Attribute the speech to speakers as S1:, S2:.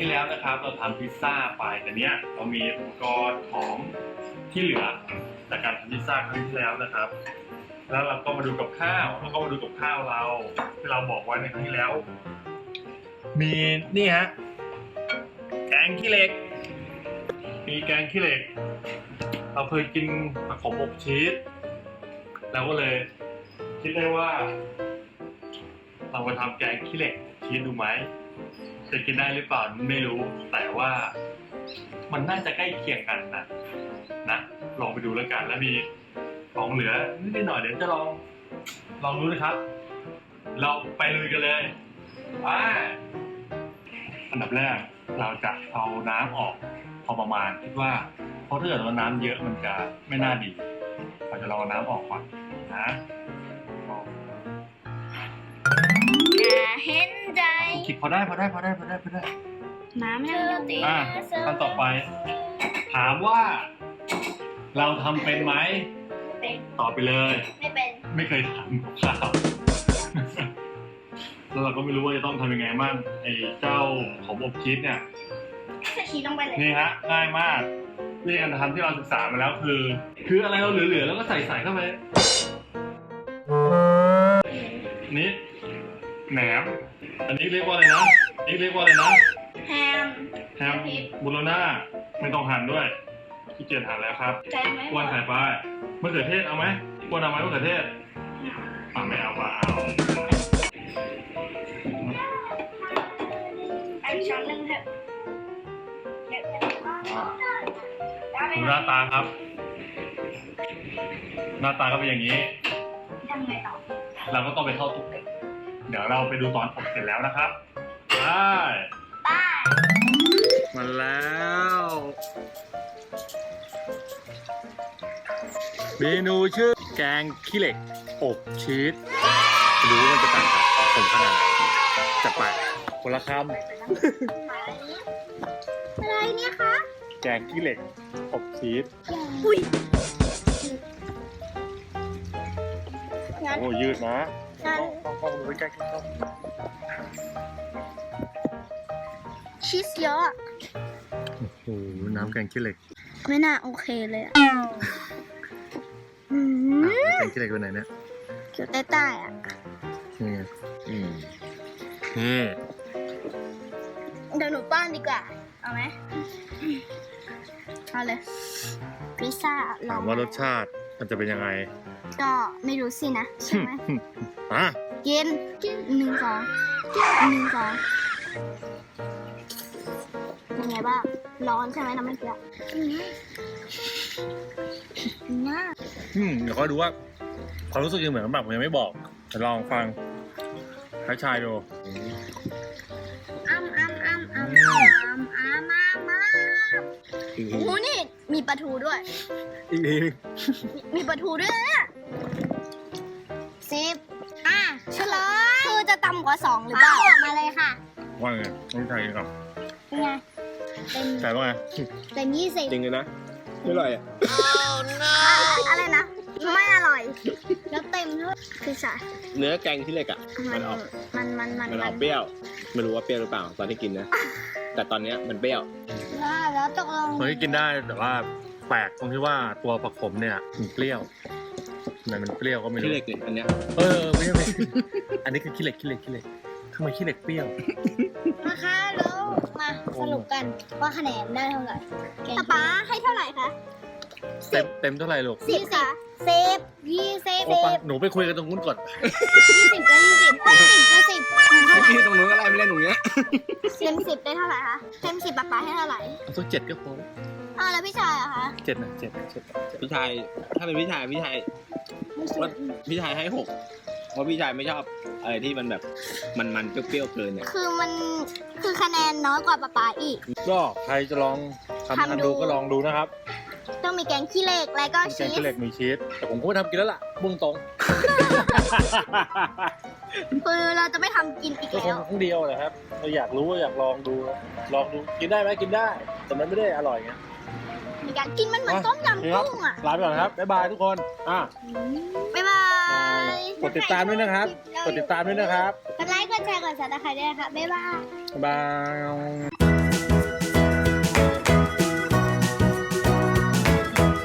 S1: ที่แล้วนะครับเราทำพิซซ่าไปแต่เนี้ยเรามีอุปกรณ์ของที่เหลือจากการทำพิซซ่าครั้งที่แล้วนะครับ แล้วเราก็มาดูกับข้าวแล้วก็มาดูกับข้าวเราที่เราบอกไว้ในครั้งที่แล้ว มีนี่ฮะแกงขี้เหล็ก มีแกงขี้เหล็ก เราเคยกินผักขมอบชีสเราก็เลยคิดได้ว่า เรามาทำแกงขี้เหล็กชีสดูไหม จะกินได้หรือเปล่าไม่รู้ แต่ว่ามันน่าจะใกล้เคียงกันนะนะลองไปดูแล้วกันแล้วมีของเหลือนิดหน่อยเดี๋ยวจะลองลองดูนะครับ เราไปลุยกันเลยไปอันดับแรกเราจะเอาน้ำออกพอประมาณคิดว่าเพราะถ้าเกิดว่าน้ำเยอะมันจะไม่น่าดีเราจะลองเอาน้ำออกก่อนนะ
S2: เห็นใจ
S1: คิดพอได้พอได้พอได้พอได้พอได้
S2: น้ำยังอยู่
S1: อะขั้นต่อไป ถามว่า เราทำเป็นไหม
S2: เป็น
S1: ตอบไปเลย
S2: ไม่เป็น
S1: ไม่เคยทำกับข้าว แล้วเราก็ไม่รู้ว่าจะต้องทำยังไงบ้างไอ้เจ้าของอบชีสเนี่ย
S2: ใส่ชีสลงไปเลย
S1: นี่ฮะง่ายมากนี่การทำที่เราศึกษามาแล้วคือ คืออะไรเราเหลือๆแล้วก็ใส่ใส่เข้าไปนี่ แหนม อันนี้เรียกว่าอะไรนะนี่เรียกว่าอะไรนะ
S2: แฮม
S1: แฮมบูโรน่าไม่ต้องหั่นด้วยขี้เกียจหั่นแล้วครับ
S2: ใจไหม
S1: อ้วนใส่ไปมะเขือเทศเอาไหมอ้วนเอาไหมมะเขือเทศอะไม่เอาปะเอา
S2: อันช้อนหนึ่งเถอะเดี๋ยว
S1: อะ
S2: ได้ไหม
S1: ดูหน้าตาครับ หน้าตาก็เป็นอย่างนี้
S2: ทำไงต่อ
S1: เราก็ต้องไปเข้าตู้อบ เดี๋ยวเราไปดูตอนอบเสร็จแล้วนะครับไป
S2: ป้า
S1: มาแล้วเมนูชื่อแกงขี้เหล็กอบชีสดูว่ามันจะต่างกับผมขนาดไหนจัดไปคนละค
S2: อะไรเนี่ยคะำ
S1: แกงขี้เหล็กอบชีส
S2: อุ้ยงั้น
S1: โอ้ยืดนะ
S2: งั้น
S1: ต้องต้องดูใกล้ๆต้อง
S2: ชีสเยอะอะ
S1: โอ้โหน้ำแกงขี้เหล็ก
S2: ไม่น่าโอเคเลยอะอืม
S1: อะแกงขี้เหล็กเป็นไหนเนี่ย
S2: อยู่ใต้ๆอะ
S1: นี่ไงอืมนี่
S2: เดี๋ยวหนูป้อนดีกว่า เอาไหมเอาเลยพิซซ่าลอ
S1: ถางมว่ารสชาติมันจะเป็นยังไง
S2: ก็ไม่รู้สินะใช่ไหม
S1: อะ
S2: กินกินหนึ่งสองหนึ่งสองเป็นไงบ้างร้อนใช่ไหมน้ำมันเกลืออืมน่า
S1: อืมเดี๋ยวเขาดูว่าความรู้สึกยังเหมือนกันแบบผมยังไม่บอกแต่ลองฟังทักชายดู
S2: อ้ำอ้ำอ้ำอ้ำอ้ำอ้ำอ้ำอ้ำอ้ำ
S1: อีก
S2: โอ้โหนี่มีปลาทูด้วย
S1: ทีนึง
S2: มีมีปลาทูด้วยนะเนี่ย สิบอะเฉลยคือจะต่ำกว่าสองหรือเปล่ามาเลยค่ะ
S1: ว่าไงต้องชายกับ
S2: เป็นไงเต็ม
S1: ชายว่าไง
S2: เต็มยี่สิบ
S3: จริงเลยนะไม่อร่อยอะ
S2: อะไรนะไม่อร่อย แล้วเต็มด้วยคือสา
S3: เนื้อแกงที่เล็กอะ
S2: มั
S3: มันนออก
S2: มันมันมัน
S3: มันออกเปรี้ยวไม่รู้ว่าเปรี้ยวหรือเปล่าตอนที่กินนะแต่ตอนเนี้ยมันเปรี้ยว
S2: อ่าแล้วตกลง
S1: มันก็กินได้แต่ว่าแปลกตรงที่ว่าตัวผักขมเนี่ยมันเปรี้ยว ทำไมมันเปรี้ยวก็ไม่รู้
S3: ที่เล็กเนี่ยอันเนี้ย
S1: เออไม่ใช่ไม่ใช่อันนี้คือขี้เหล็กขี้เหล็กขี้เหล็กทำไมขี้เหล็กเปรี้ยว
S2: นะคะแล้วมาสรุปกันว่าคะแนนได้เท่าไหร่ป๊าป๊าให้เท่าไหร่คะ
S1: เต็มเต็มเท่าไหร่ลูก
S2: สิบค่ะสิบยี่สิบ
S1: โอ้ปะหนูไปคุยกันตรงนู้นก่อน
S2: ยี่สิบก็ยี่สิบก็สิบก็สิบเท่าไหร่
S3: ที่ตรงนู้นก็ไล่ไม่เล่นหนูเนี้ย
S2: เต็มสิบได้เท่าไหร่คะเต็มสิบป๊าป๊าให้เท่าไหร่
S1: เอาสักเจ็ดก็พอ
S2: อ่าแล้วพี่ชายอะคะ
S1: เจ็ดนะเจ็ดเจ็ด
S3: พี่ชายถ้าเป็นพี่ชายพี่ชาย ว่าพี่ชายให้หกเพราะพี่ชายไม่ชอบอะไรที่มันแบบมันมันๆเปรี้ยวๆเกินเนี่ย
S2: คือมันคือคะแนนน้อยกว่าป๊าป๊าอีก
S1: ก็ใครจะลองทำ
S2: ทำ
S1: ทำ
S2: ดู
S1: ดูก็ลองดูนะครับ
S2: ต้องมีแกงขี้เหล็กแล้วก็
S1: มีแก
S2: ชี
S1: ง
S2: ส
S1: ขี้เหล็กมีชีสแต่ผมก็ไม่ทำกินแล้วล่ะบุ้งตรง
S2: คือเราจะไม่ทำกินอีก
S1: ก็ค
S2: แล้
S1: ง
S2: ว
S1: ครั้งเดียวแหละครับเราอยากรู้อยากลองดู ลองดูกินได้ไหมกินได้ แต่มันไม่ได้อร่อยไง
S2: มีการกินมันเหมือนต้มยำกุ้งอะ
S1: ลาไปก่อนครับ บ๊ายบายทุกคน อะ
S2: บ๊ายบาย
S1: กดติดตามด้วยนะครับ กดติดตามด้วยนะครับ
S2: กดไลค์ กดแชร์ กดซับสไครต์ด้วยนะคะบ๊ายบาย
S1: บ๊ายบาย